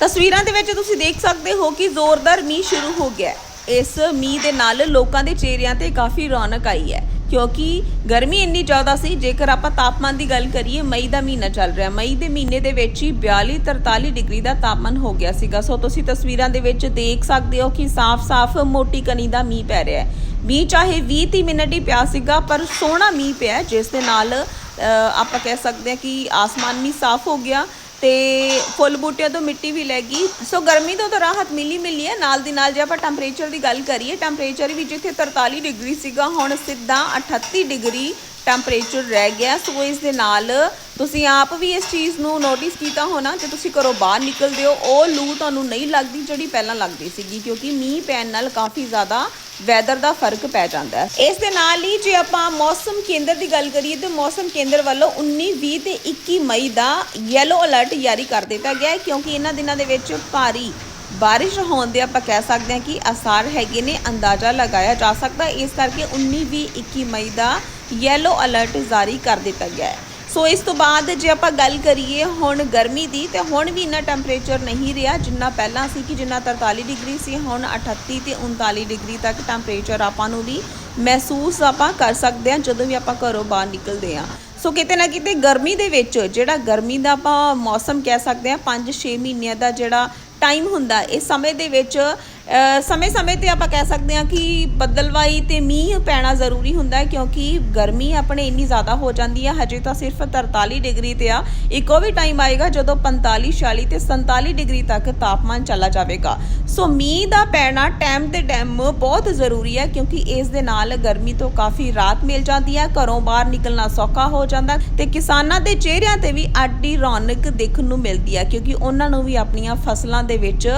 ਤਸਵੀਰਾਂ ਦੇ ਵਿੱਚ ਤੁਸੀਂ ਦੇਖ ਸਕਦੇ ਹੋ ਕਿ ਜ਼ੋਰਦਾਰ ਮੀਂਹ ਸ਼ੁਰੂ ਹੋ ਗਿਆ ਹੈ। ਇਸ ਮੀਂਹ ਦੇ ਨਾਲ ਲੋਕਾਂ ਦੇ ਚਿਹਰਿਆਂ ਤੇ ਕਾਫੀ ਰੌਣਕ ਆਈ ਹੈ, ਕਿਉਂਕਿ ਗਰਮੀ ਇੰਨੀ ਜ਼ਿਆਦਾ ਸੀ, ਜੇਕਰ ਆਪਾਂ ਤਾਪਮਾਨ ਦੀ ਗੱਲ ਕਰੀਏ, ਮਈ ਦਾ ਮਹੀਨਾ ਚੱਲ ਰਿਹਾ ਮਈ ਦੇ ਮਹੀਨੇ ਦੇ ਵਿੱਚ ਹੀ 42 43 ਡਿਗਰੀ ਦਾ ਤਾਪਮਾਨ ਹੋ ਗਿਆ ਸੀਗਾ। ਸੋ ਤੁਸੀਂ ਤਸਵੀਰਾਂ ਦੇ ਵਿੱਚ ਦੇਖ ਸਕਦੇ ਹੋ ਕਿ ਸਾਫ਼-ਸਾਫ਼ ਮੋਟੀ ਕਣੀ ਦਾ ਮੀਂਹ ਪੈ ਰਿਹਾ ਹੈ। ਮੀਂਹ ਚਾਹੇ 20 30 ਮਿੰਟ ਹੀ ਪਿਆ ਸੀਗਾ, ਪਰ ਸੋਹਣਾ ਮੀਂਹ ਪਿਆ ਜਿਸ ਦੇ ਨਾਲ ਆਪਾਂ ਕਹਿ ਸਕਦੇ ਹਾਂ ਕਿ ਆਸਮਾਨ ਵੀ ਸਾਫ਼ ਹੋ ਗਿਆ। ਤੇ ਫੁੱਲ ਬੂਟਿਆਂ ਤੋਂ ਮਿੱਟੀ ਵੀ ਲੈ ਗਈ। ਸੋ ਗਰਮੀ ਤੋਂ ਤਾਂ ਰਾਹਤ ਮਿਲੀ ਮਿਲੀ ਹੈ। ਨਾਲ ਦੀ ਨਾਲ ਜੇ ਆਪਾਂ ਟੈਂਪਰੇਚਰ ਦੀ ਗੱਲ ਕਰੀਏ ਟੈਂਪਰੇਚਰ ਵੀ ਜਿੱਥੇ 43 ਡਿਗਰੀ ਸੀਗਾ, ਹੁਣ ਸਿੱਧਾ 38 ਡਿਗਰੀ। ਟੈਂਪਰੇਚਰ ਰਹਿ ਗਿਆ, ਸੋ ਇਸ ਦੇ ਨਾਲ ਤੁਸੀਂ ਆਪ ਵੀ ਇਸ ਚੀਜ਼ ਨੂੰ ਨੋਟਿਸ ਕੀਤਾ ਹੋਣਾ, ਜੇ ਤੁਸੀਂ ਘਰੋਂ ਬਾਹਰ ਨਿਕਲਦੇ ਹੋ, ਉਹ ਲੂ ਤੁਹਾਨੂੰ ਨਹੀਂ ਲੱਗਦੀ ਜਿਹੜੀ ਪਹਿਲਾਂ ਲੱਗਦੀ ਸੀਗੀ, ਕਿਉਂਕਿ ਮੀਂਹ ਪੈਣ ਨਾਲ ਕਾਫੀ ਜ਼ਿਆਦਾ ਵੈਦਰ ਦਾ ਫ਼ਰਕ ਪੈ ਜਾਂਦਾ ਹੈ। ਇਸ ਦੇ ਨਾਲ ਹੀ ਜੇ ਆਪਾਂ ਮੌਸਮ ਕੇਂਦਰ ਦੀ ਗੱਲ ਕਰੀਏ, ਤੇ ਮੌਸਮ ਕੇਂਦਰ ਵੱਲੋਂ 19 20 ਤੇ 21 ਮਈ ਦਾ ਯੈਲੋ ਅਲਰਟ ਜਾਰੀ ਕਰ ਦਿੱਤਾ ਗਿਆ ਹੈ, ਕਿਉਂਕਿ ਇਹਨਾਂ ਦਿਨਾਂ ਦੇ ਵਿੱਚ ਭਾਰੀ ਬਾਰਿਸ਼ ਹੋਣ ਦੇ ਆਪਾਂ ਕਹਿ ਸਕਦੇ ਹਾਂ ਕਿ ਆਸਾਰ ਹੈਗੇ ਨੇ, ਅੰਦਾਜ਼ਾ ਲਗਾਇਆ ਜਾ ਸਕਦਾ ਇਸ ਕਰਕੇ 19 20 21 ਮਈ ਦਾ ਯੈਲੋ ਅਲਰਟ ਜਾਰੀ ਕਰ ਦਿੱਤਾ ਗਿਆ ਹੈ। ਸੋ ਇਸ ਤੋਂ ਬਾਅਦ ਜੇ ਆਪਾਂ ਗੱਲ ਕਰੀਏ ਹੁਣ ਗਰਮੀ ਦੀ, ਤੇ ਹੁਣ ਵੀ ਇੰਨਾ ਟੈਂਪਰੇਚਰ ਨਹੀਂ ਰਿਹਾ ਜਿੰਨਾ ਪਹਿਲਾਂ ਸੀ ਕਿ ਜਿੰਨਾ 43 ਡਿਗਰੀ ਸੀ, ਹੁਣ 38 ਤੇ 39 ਡਿਗਰੀ ਤੱਕ ਟੈਂਪਰੇਚਰ ਆਪਾਂ ਨੂੰ ਵੀ ਮਹਿਸੂਸ ਆਪਾਂ ਕਰ ਸਕਦੇ ਹਾਂ ਜਦੋਂ ਵੀ ਆਪਾਂ ਘਰੋਂ ਬਾਹਰ ਨਿਕਲਦੇ ਹਾਂ। ਸੋ ਕਿਤੇ ਨਾ ਕਿਤੇ ਗਰਮੀ ਦੇ ਵਿੱਚ ਜਿਹੜਾ ਗਰਮੀ ਦਾ ਆਪਾਂ ਮੌਸਮ ਕਹਿ ਸਕਦੇ ਹਾਂ 5-6 ਮਹੀਨਿਆਂ ਦਾ ਜਿਹੜਾ ਟਾਈਮ ਹੁੰਦਾ, ਇਸ ਸਮੇਂ ਦੇ ਵਿੱਚ ਸਮੇਂ-ਸਮੇਂ ਤੇ ਆਪਾਂ ਕਹਿ ਸਕਦੇ ਹਾਂ ਕਿ ਬੱਦਲਵਾਈ ਤੇ ਮੀਂਹ ਪੈਣਾ ਜ਼ਰੂਰੀ ਹੁੰਦਾ ਹੈ ਕਿਉਂਕਿ ਗਰਮੀ ਆਪਣੇ ਇੰਨੀ ਜ਼ਿਆਦਾ ਹੋ ਜਾਂਦੀ ਹੈ ਹਜੇ ਤਾਂ ਸਿਰਫ 43 ਡਿਗਰੀ ਤੇ ਆ। ਇੱਕੋ ਵੀ ਟਾਈਮ ਆਏਗਾ ਜਦੋਂ 45 46 ਤੇ 47 ਡਿਗਰੀ ਤੱਕ ਤਾਪਮਾਨ ਚਲਾ ਜਾਵੇਗਾ। ਸੋ ਮੀਂਹ ਦਾ ਪੈਣਾ ਟਾਈਮ ਤੇ ਟਾਈਮ ਬਹੁਤ ਜ਼ਰੂਰੀ ਹੈ ਕਿਉਂਕਿ ਇਸ ਦੇ ਨਾਲ ਗਰਮੀ ਤੋਂ ਕਾਫੀ ਰਾਹਤ ਮਿਲ ਜਾਂਦੀ ਹੈ, ਘਰੋਂ ਬਾਹਰ ਨਿਕਲਣਾ ਸੌਖਾ ਹੋ ਜਾਂਦਾ ਤੇ ਕਿਸਾਨਾਂ ਦੇ ਚਿਹਰਿਆਂ ਤੇ ਵੀ ਆਡੀ ਰੌਣਕ ਦੇਖਣ ਨੂੰ ਮਿਲਦੀ ਹੈ ਕਿਉਂਕਿ ਉਹਨਾਂ ਨੂੰ ਵੀ ਆਪਣੀਆਂ ਫਸਲਾਂ ਦੇ ਵਿੱਚ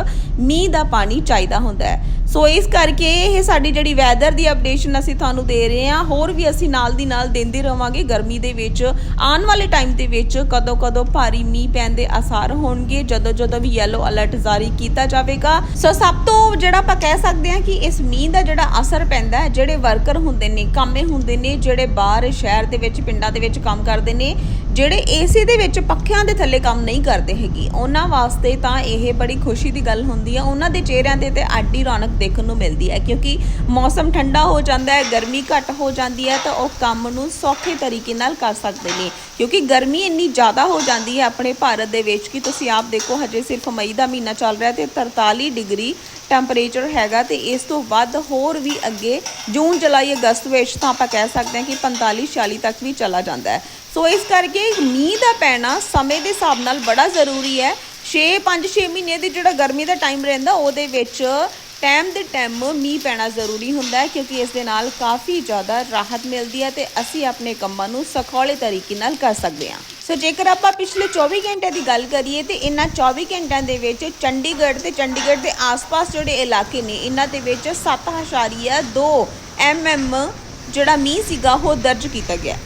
ਮੀਂਹ ਦਾ ਪਾਣੀ ਚਾਹੀਦਾ ਹੁੰਦਾ ਹੈ। ਸੋ ਇਸ ਕਰਕੇ ਇਹ ਸਾਡੀ ਜਿਹੜੀ ਵੈਦਰ ਦੀ ਅਪਡੇਸ਼ਨ ਅਸੀਂ ਤੁਹਾਨੂੰ ਦੇ ਰਹੇ ਹਾਂ, ਹੋਰ ਵੀ ਅਸੀਂ ਨਾਲ ਦੀ ਨਾਲ ਦਿੰਦੇ ਰਵਾਂਗੇ। ਗਰਮੀ ਦੇ ਵਿੱਚ, ਆਉਣ ਵਾਲੇ ਟਾਈਮ ਦੇ ਵਿੱਚ ਕਦੋਂ ਕਦੋਂ ਭਾਰੀ ਮੀਂਹ ਪੈਣ ਦੇ ਆਸਾਰ ਹੋਣਗੇ। ਜਦੋਂ ਜਦੋਂ ਵੀ ਯੈਲੋ ਅਲਰਟ ਜਾਰੀ ਕੀਤਾ ਜਾਵੇਗਾ। ਸੋ ਸਭ ਤੋਂ ਜਿਹੜਾ ਆਪਾਂ ਕਹਿ ਸਕਦੇ ਹਾਂ ਕਿ ਇਸ ਮੀਂਹ ਦਾ ਜਿਹੜਾ ਅਸਰ ਪੈਂਦਾ ਹੈ, ਜਿਹੜੇ ਵਰਕਰ ਹੁੰਦੇ ਨੇ, ਕਾਮੇ ਹੁੰਦੇ ਨੇ, ਜਿਹੜੇ ਬਾਹਰ ਸ਼ਹਿਰ ਦੇ ਵਿੱਚ, ਪਿੰਡਾਂ ਦੇ ਵਿੱਚ ਕੰਮ ਕਰਦੇ ਨੇ ਜਿਹੜੇ ਏਸੀ ਦੇ ਵਿੱਚ ਪੱਖਿਆਂ ਦੇ ਥੱਲੇ ਕੰਮ ਨਹੀਂ ਕਰਦੇ ਹੈਗੇ, ਉਹਨਾਂ ਵਾਸਤੇ ਤਾਂ ਇਹ ਬੜੀ ਖੁਸ਼ੀ ਦੀ ਗੱਲ ਹੁੰਦੀ ਹੈ ਉਹਨਾਂ ਦੇ ਚਿਹਰਿਆਂ ਤੇ ਤੇ ਆਡੀ ਰੌਣਕ ਦੇਖਣ ਨੂੰ ਮਿਲਦੀ ਹੈ ਕਿਉਂਕਿ ਮੌਸਮ ਠੰਡਾ ਹੋ ਜਾਂਦਾ ਹੈ, ਗਰਮੀ ਘੱਟ ਹੋ ਜਾਂਦੀ ਹੈ, ਤਾਂ ਉਹ ਕੰਮ ਨੂੰ ਸੌਖੇ ਤਰੀਕੇ ਨਾਲ ਕਰ ਸਕਦੇ ਨੇ। ਕਿਉਂਕਿ ਗਰਮੀ ਇੰਨੀ ਜ਼ਿਆਦਾ ਹੋ ਜਾਂਦੀ ਹੈ ਆਪਣੇ ਭਾਰਤ ਦੇ ਵਿੱਚ ਕਿ ਤੁਸੀਂ ਆਪ ਦੇਖੋ, ਹਜੇ ਸਿਰਫ ਮਈ ਦਾ ਮਹੀਨਾ ਚੱਲ ਰਿਹਾ ਤੇ 43 ਡਿਗਰੀ ਟੈਂਪਰੇਚਰ ਹੈਗਾ ਤੇ ਇਸ ਤੋਂ ਵੱਧ ਹੋਰ ਵੀ ਅੱਗੇ ਜੂਨ, ਜੁਲਾਈ, ਅਗਸਤ ਵਿੱਚ ਤਾਂ ਆਪਾਂ ਕਹਿ ਸਕਦੇ ਹਾਂ ਕਿ 45 46 ਤੱਕ ਵੀ ਚਲਾ ਜਾਂਦਾ ਹੈ। ਸੋ ਇਸ ਕਰਕੇ ਮੀਂਹ ਦਾ ਪੈਣਾ ਸਮੇਂ ਦੇ ਹਿਸਾਬ ਨਾਲ ਬੜਾ ਜ਼ਰੂਰੀ ਹੈ। 6 5 6 ਮਹੀਨੇ ਦੀ ਜਿਹੜਾ ਗਰਮੀ ਦਾ ਟਾਈਮ ਰਹਿੰਦਾ, ਉਹਦੇ ਵਿੱਚ ਟਾਈਮ ਦੇ ਟਾਈਮ ਮੀਂਹ ਪੈਣਾ ਜ਼ਰੂਰੀ ਹੁੰਦਾ ਹੈ ਕਿਉਂਕਿ ਇਸ ਦੇ ਨਾਲ ਕਾਫੀ ਜ਼ਿਆਦਾ ਰਾਹਤ ਮਿਲਦੀ ਹੈ ਤੇ ਅਸੀਂ ਆਪਣੇ ਕੰਮਾਂ ਨੂੰ ਸਖੌਲੇ ਤਰੀਕੇ ਨਾਲ ਕਰ ਸਕਦੇ ਹਾਂ। ਸੋ ਜੇਕਰ ਆਪਾਂ ਪਿਛਲੇ 24 ਘੰਟਿਆਂ ਦੀ ਗੱਲ ਕਰੀਏ ਤੇ ਇਹਨਾਂ 24 ਘੰਟਿਆਂ ਦੇ ਵਿੱਚ ਚੰਡੀਗੜ੍ਹ ਤੇ ਚੰਡੀਗੜ੍ਹ ਦੇ ਆਸ-ਪਾਸ ਜਿਹੜੇ ਇਲਾਕੇ ਨੇ ਇਹਨਾਂ ਦੇ ਵਿੱਚ 7.2 ਐਮਐਮ ਜਿਹੜਾ ਮੀਂਹ ਸੀਗਾ ਉਹ ਦਰਜ ਕੀਤਾ ਗਿਆ।